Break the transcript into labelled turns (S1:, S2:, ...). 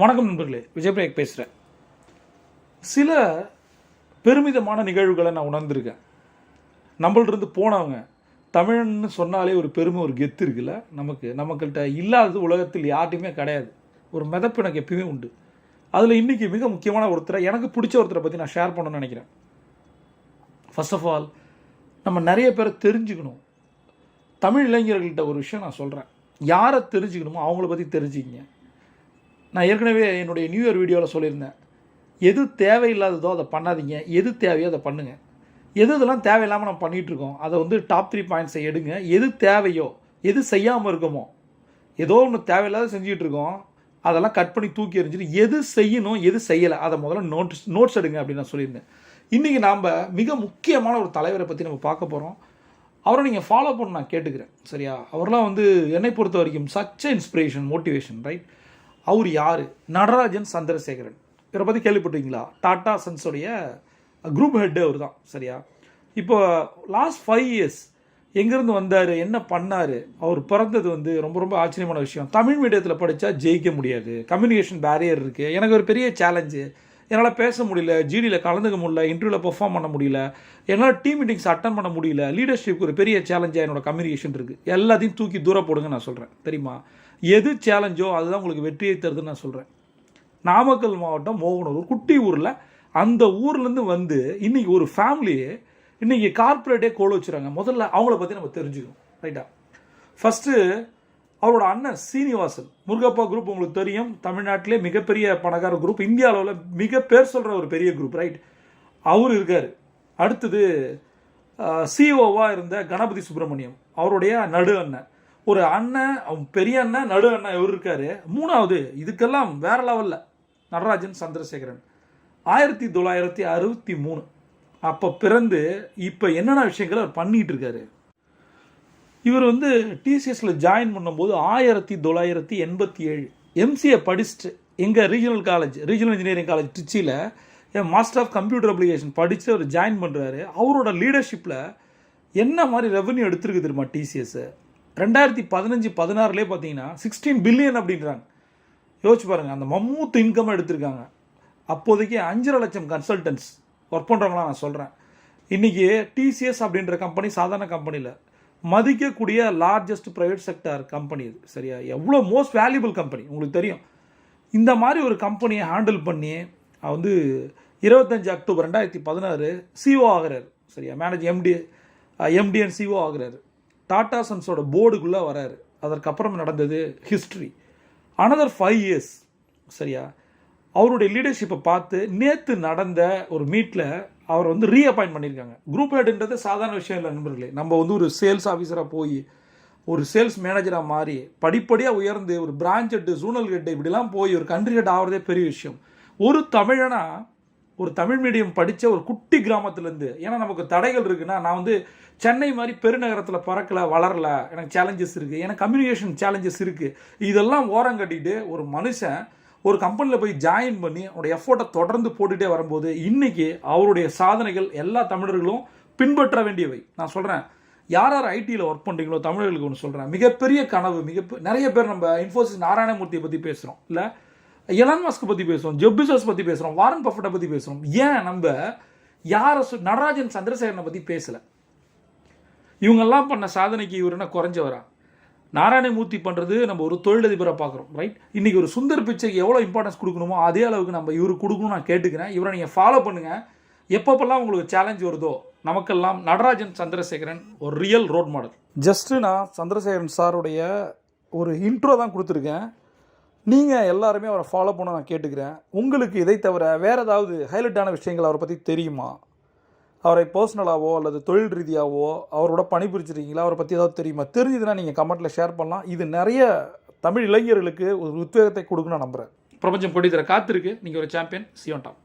S1: வணக்கம் நண்பர்களே விஜயபிரேக் பேசுகிறேன் சில பெருமிதமான நிகழ்வுகளை நான் உணர்ந்திருக்கேன். நம்மள்டிருந்து போனவங்க தமிழன்னு சொன்னாலே ஒரு பெருமை ஒரு கெத்து இருக்குல்ல? நமக்கு நம்மக்கிட்ட இல்லாதது உலகத்தில் யார்ட்டையுமே கிடையாது. ஒரு மிதப்பு எனக்கு எப்பயுமே உண்டு. அதில் இன்றைக்கி மிக முக்கியமான ஒருத்தரை எனக்கு பிடிச்ச ஒருத்தரை பற்றி நான் ஷேர் பண்ணணும்னு நினைக்கிறேன். ஃபர்ஸ்ட் ஆஃப் ஆல் நம்ம நிறைய பேரை தெரிஞ்சுக்கணும். தமிழ் இளைஞர்கள்ட்ட ஒரு விஷயம் நான் சொல்கிறேன் யாரை தெரிஞ்சுக்கணுமோ அவங்கள பற்றி தெரிஞ்சுக்கிங்க. நான் ஏற்கனவே என்னுடைய நியூ இயர் வீடியோவில் சொல்லியிருந்தேன். எது தேவையில்லாததோ அதை பண்ணாதீங்க. எது தேவையோ அதை பண்ணுங்கள் எது இதெல்லாம் தேவையில்லாமல் நம்ம பண்ணிகிட்டு இருக்கோம் அதை வந்து டாப் த்ரீ பாயிண்ட்ஸை எடுங்க. எது தேவையோ எது செய்யாமல் இருக்கோமோ ஏதோ ஒன்று தேவையில்லாத செஞ்சுட்டு இருக்கோம் அதெல்லாம் கட் பண்ணி தூக்கி எறிஞ்சிட்டு எது செய்யணும் எது செய்யலை அதை முதல்ல நோட்ஸ் நோட்ஸ் எடுங்க அப்படின்னு நான் சொல்லியிருந்தேன். இன்றைக்கி நாம் மிக முக்கியமான ஒரு தலைவரை பற்றி நம்ம பார்க்க போகிறோம் அவரை நீங்கள் ஃபாலோ பண்ண நான் கேட்டுக்கிறேன் சரியா? அவரெலாம் வந்து என்னை பொறுத்த வரைக்கும் சச்ச இன்ஸ்பிரேஷன் மோட்டிவேஷன் ரைட் அவர் யார்? நடராஜன் சந்திரசேகரன். இவரை பற்றி கேள்விப்பட்டீங்களா டாடா சன்ஸோடைய குரூப் ஹெட்டு அவர் தான் சரியா? இப்போ லாஸ்ட் ஃபைவ் இயர்ஸ் எங்கேருந்து வந்தார்? என்ன பண்ணார்? அவர் பிறந்தது வந்து ரொம்ப ரொம்ப ஆச்சரியமான விஷயம். தமிழ் மீடியத்தில் படித்தா ஜெயிக்க முடியாது. கம்யூனிகேஷன் பேரியர் இருக்குது எனக்கு ஒரு பெரிய சேலஞ்சு என்னால் பேச முடியல. ஜிடியில் கலந்துக்க முடியல. இன்டர்வியூவில் பெர்ஃபார்ம் பண்ண முடியல. என்னால் டீம் மீட்டிங்ஸ் அட்டன் பண்ண முடியல. லீடர்ஷிப்க்கு ஒரு பெரிய சேலஞ்சாக என்னோடய கம்யூனிகேஷன் இருக்குது எல்லாத்தையும் தூக்கி தூர போடுங்க நான் சொல்கிறேன் தெரியுமா? எது சேலஞ்சோ அதுதான் உங்களுக்கு வெற்றியை தருதுன்னு நான் சொல்கிறேன் நாமக்கல் மாவட்டம் மோகனூர் குட்டி ஊரில் அந்த ஊர்லேருந்து வந்து இன்றைக்கி ஒரு ஃபேமிலியே இன்றைக்கி கார்ப்பரேட்டே கோல் வச்சுறாங்க. முதல்ல அவங்கள பற்றி நம்ம தெரிஞ்சுக்கணும். ரைட்டா ஃபஸ்ட்டு அவரோட அண்ணன் சீனிவாசன். முருகப்பா குரூப் உங்களுக்கு தெரியும். தமிழ்நாட்டிலே மிகப்பெரிய பணக்கார குரூப் இந்திய அளவில் மிக பேர் சொல்கிற ஒரு பெரிய குரூப் ரைட் அவர் இருக்கார். அடுத்தது சிஓவாக இருந்த கணபதி சுப்பிரமணியம். அவருடைய நடு அண்ணன். ஒரு அண்ணன் அவன் பெரிய அண்ணன் நடு அண்ணன் இவர் இருக்காரு. மூணாவது இதுக்கெல்லாம் வேற லெவலில் நடராஜன் சந்திரசேகரன். ஆயிரத்தி தொள்ளாயிரத்தி அறுபத்தி மூணு. அப்போ பிறந்து இப்போ என்னென்ன விஷயங்களை அவர் பண்ணிகிட்டு இருக்காரு? இவர் வந்து டிசிஎஸில் ஜாயின் பண்ணும்போது ஆயிரத்தி தொள்ளாயிரத்தி எண்பத்தி ஏழு. எம்சிஏ படிச்சுட்டு எங்கள் regional college regional engineering college திருச்சியில் என் மாஸ்டர் ஆஃப் கம்ப்யூட்டர் அப்ளிகேஷன் படித்து அவர் ஜாயின் பண்ணுறாரு அவரோட லீடர்ஷிப்பில் என்ன மாதிரி ரெவன்யூ எடுத்துருக்கு தெரியுமா டிசிஎஸ்ஸு ரெண்டாயிரத்தி பதினஞ்சு பதினாறுலேயே பார்த்தீங்கன்னா சிக்ஸ்டீன் பில்லியன் அப்படின்றாங்க. யோசிச்சு பாருங்கள் அந்த மம்மூத்து இன்கம் எடுத்திருக்காங்க. அப்போதைக்கு அஞ்சரை லட்சம் கன்சல்டன்ஸ் ஒர்க் பண்ணுறவங்களாம் நான் சொல்கிறேன் இன்றைக்கி டிசிஎஸ் அப்படின்ற கம்பெனி சாதாரண கம்பெனியில் மதிக்கக்கூடிய லார்ஜஸ்ட் ப்ரைவேட் செக்டார் கம்பெனி இது சரியா? எவ்வளோ மோஸ்ட் வேல்யூபிள் கம்பெனி உங்களுக்கு தெரியும். இந்த மாதிரி ஒரு கம்பெனியை ஹேண்டில் பண்ணி வந்து இருபத்தஞ்சு அக்டோபர் ரெண்டாயிரத்தி பதினாறு சிஓ ஆகிறார். சரியா? மேனேஜ் எம்டி எம்டிஎன் சிஓ ஆகிறாரு. டாடா சன்ஸோட போர்டுக்குள்ளே வராரு. அதற்கப்புறம் நடந்தது ஹிஸ்ட்ரி அனதர் ஃபைவ் இயர்ஸ் சரியா? அவருடைய லீடர்ஷிப்பை பார்த்து நேற்று நடந்த ஒரு மீட்டில் அவர் வந்து ரீஅப்பாயின்ட் பண்ணியிருக்காங்க. குரூப் ஹெட்ன்றது சாதாரண விஷயம் இல்லை நண்பர்களே. நம்ம வந்து ஒரு சேல்ஸ் ஆஃபீஸராக போய் ஒரு சேல்ஸ் மேனேஜராக மாறி படிப்படியாக உயர்ந்து ஒரு பிரான்ச் ஹெட்டு ஜூனல் ஹெட்டு இப்படிலாம் போய் ஒரு கண்ட்ரி ஹெட் ஆகிறதே பெரிய விஷயம். ஒரு தமிழனா ஒரு தமிழ் மீடியம் படித்த ஒரு குட்டி கிராமத்துலேருந்து ஏன்னா நமக்கு தடைகள் இருக்குன்னா நான் வந்து சென்னை மாதிரி பெருநகரத்தில் பறக்கல வளரல எனக்கு சேலஞ்சஸ் இருக்குது எனக்கு கம்யூனிகேஷன் சேலஞ்சஸ் இருக்குது இதெல்லாம் ஓரம் கட்டிட்டு ஒரு மனுஷன் ஒரு கம்பெனியில் போய் ஜாயின் பண்ணி அவனுடைய எஃபோர்ட்டை தொடர்ந்து போட்டுகிட்டே வரும்போது இன்றைக்கி அவருடைய சாதனைகள் எல்லா தமிழர்களும் பின்பற்ற வேண்டியவை. நான் சொல்கிறேன் யார் யார் ஐடியில் ஒர்க் பண்ணுறீங்களோ தமிழர்களுக்கு ஒன்று சொல்கிறேன் மிகப்பெரிய கனவு மிக நிறைய பேர் நம்ம இன்ஃபோசிஸ் நாராயணமூர்த்தியை பற்றி பேசுகிறோம் இல்லை? எலான் மாஸ்க் பற்றி பேசுகிறோம் ஜெப்பிசோஸ் பற்றி பேசுகிறோம் வாரன் பஃபட்டை பற்றி பேசுகிறோம் ஏன் நம்ம யாரை நடராஜன் சந்திரசேகரனை பற்றி பேசலை? இவங்கெல்லாம் பண்ண சாதனைக்கு இவர் என்ன குறைஞ்சவரா? நாராயணமூர்த்தி பண்ணுறது நம்ம ஒரு தொழிலதிபரை பார்க்குறோம் ரைட் இன்றைக்கி ஒரு சுந்தர் பிச்சைக்கு எவ்வளோ இம்பார்ட்டன்ஸ் கொடுக்கணுமோ அதே அளவுக்கு நம்ம இவருக்கு கொடுக்கணும்னு நான் கேட்டுக்கிறேன். இவரை நீங்கள் ஃபாலோ பண்ணுங்கள் எப்பப்பெல்லாம் உங்களுக்கு சேலஞ்ச் வருதோ நமக்கெல்லாம் நடராஜன் சந்திரசேகரன் ஒரு ரியல் ரோட் மாடல் ஜஸ்ட்டு நான் சந்திரசேகரன் சாருடைய ஒரு இன்ட்ரோ தான் கொடுத்துருக்கேன். நீங்கள் எல்லாருமே அவரை ஃபாலோ பண்ண நான் கேட்டுக்கிறேன். உங்களுக்கு இதை தவிர வேறு ஏதாவது ஹைலைட்டான விஷயங்கள் அவரை பற்றி தெரியுமா? அவரை பர்சனலாகவோ அல்லது தொழில் ரீதியாகவோ அவரோட பணிபுரிச்சிருக்கீங்களா அவரை பற்றி ஏதாவது தெரியுமா? தெரிஞ்சதுன்னா நீங்கள் கமெண்ட்டில் ஷேர் பண்ணலாம். இது நிறைய தமிழ் இளைஞர்களுக்கு ஒரு உத்வேகத்தை கொடுக்கணும் நம்புகிறேன் பிரபஞ்சம் பொடி தர காத்திருக்கு. நீங்கள் ஒரு சாம்பியன் சியோன் டாப்